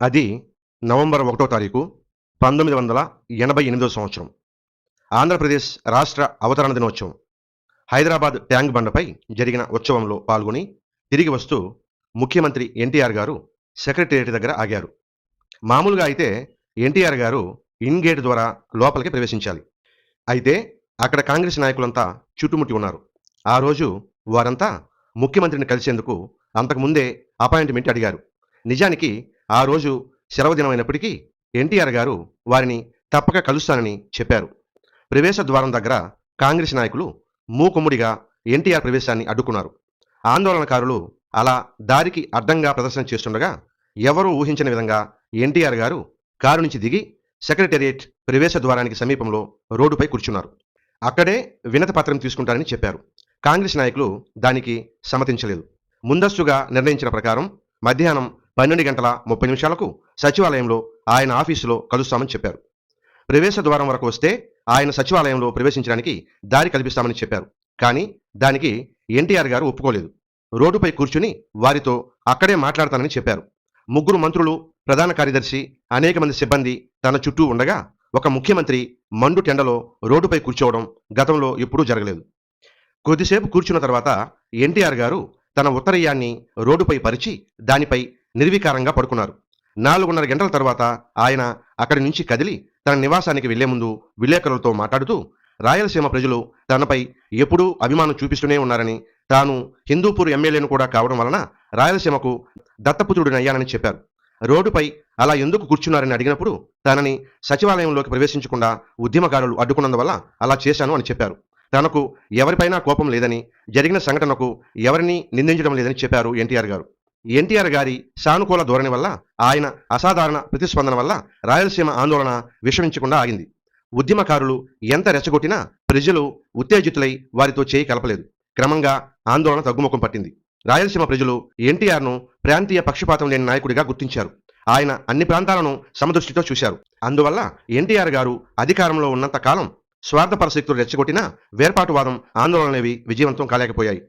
అది నవంబర్ ఒకటో తారీఖు పంతొమ్మిది వందల ఎనభై ఎనిమిదో సంవత్సరం. ఆంధ్రప్రదేశ్ రాష్ట్ర అవతరణ దినోత్సవం. హైదరాబాద్ ట్యాంక్ బండపై జరిగిన ఉత్సవంలో పాల్గొని తిరిగి వస్తూ ముఖ్యమంత్రి ఎన్టీఆర్ గారు సెక్రటేరియట్ దగ్గర ఆగారు. మామూలుగా అయితే ఎన్టీఆర్ గారు ఇన్ గేట్ ద్వారా లోపలికి ప్రవేశించాలి. అయితే అక్కడ కాంగ్రెస్ నాయకులంతా చుట్టుముట్టి ఉన్నారు. ఆ రోజు వారంతా ముఖ్యమంత్రిని కలిసేందుకు అంతకుముందే అపాయింట్మెంట్ అడిగారు. నిజానికి ఆ రోజు శరవదినమైనప్పటికీ ఎన్టీఆర్ గారు వారిని తప్పక కలుస్తానని చెప్పారు. ప్రవేశ ద్వారం దగ్గర కాంగ్రెస్ నాయకులు మూకుమ్ముడిగా ఎన్టీఆర్ ప్రవేశాన్ని అడ్డుకున్నారు. ఆందోళనకారులు అలా దారికి అడ్డంగా ప్రదర్శన చేస్తుండగా ఎవరూ ఊహించని విధంగా ఎన్టీఆర్ గారు కారు నుంచి దిగి సెక్రటేరియట్ ప్రవేశ ద్వారానికి సమీపంలో రోడ్డుపై కూర్చున్నారు. అక్కడే వినతి పత్రం తీసుకుంటారని చెప్పారు. కాంగ్రెస్ నాయకులు దానికి సమ్మతించలేదు. ముందస్తుగా నిర్ణయించిన ప్రకారం మధ్యాహ్నం పన్నెండు గంటల ముప్పై నిమిషాలకు సచివాలయంలో ఆయన ఆఫీసులో కలుస్తామని చెప్పారు. ప్రవేశ ద్వారం వరకు వస్తే ఆయన సచివాలయంలో ప్రవేశించడానికి దారి కల్పిస్తామని చెప్పారు. కానీ దానికి ఎన్టీఆర్ గారు ఒప్పుకోలేదు. రోడ్డుపై కూర్చుని వారితో అక్కడే మాట్లాడతానని చెప్పారు. ముగ్గురు మంత్రులు ప్రధాన కార్యదర్శి అనేక మంది సిబ్బంది తన చుట్టూ ఉండగా ఒక ముఖ్యమంత్రి మండు టెండలో రోడ్డుపై కూర్చోవడం గతంలో ఎప్పుడూ జరగలేదు. కొద్దిసేపు కూర్చున్న తర్వాత ఎన్టీఆర్ గారు తన ఉత్తరయ్యాన్ని రోడ్డుపై పరిచి దానిపై నిర్వికారంగా పడుకున్నారు. నాలుగున్నర గంటల తర్వాత ఆయన అక్కడి నుంచి కదిలి తన నివాసానికి వెళ్ళే ముందు విలేకరులతో మాట్లాడుతూ రాయలసీమ ప్రజలు తనపై ఎప్పుడూ అభిమానం చూపిస్తూనే ఉన్నారని తాను హిందూపూర్ ఎమ్మెల్యేను కూడా కావడం వలన రాయలసీమకు దత్తపుత్రుడినయ్యానని చెప్పారు. రోడ్డుపై అలా ఎందుకు కూర్చున్నారని అడిగినప్పుడు తనని సచివాలయంలోకి ప్రవేశించకుండా ఉద్యమకారులు అడ్డుకున్నందువల్ల అలా చేశాను అని చెప్పారు. తనకు ఎవరిపైనా కోపం లేదని జరిగిన సంఘటనకు ఎవరిని నిందించడం లేదని చెప్పారు ఎన్టీఆర్ గారు. ఎన్టీఆర్ గారి సానుకూల ధోరణి వల్ల ఆయన అసాధారణ ప్రతిస్పందన వల్ల రాయలసీమ ఆందోళన విషమించకుండా ఆగింది. ఉద్యమకారులు ఎంత రెచ్చగొట్టినా ప్రజలు ఉత్తేజితులై వారితో చేయి కలపలేదు. క్రమంగా ఆందోళన తగ్గుముఖం పట్టింది. రాయలసీమ ప్రజలు ఎన్టీఆర్ను ప్రాంతీయ పక్షపాతం లేని నాయకుడిగా గుర్తించారు. ఆయన అన్ని ప్రాంతాలను సమదృష్టితో చూశారు. అందువల్ల ఎన్టీఆర్ గారు అధికారంలో ఉన్నంత కాలం స్వార్థపర రెచ్చగొట్టిన రెచ్చగొట్టినా వేర్పాటువాదం ఆందోళనలేవి విజయవంతం కాలేకపోయాయి.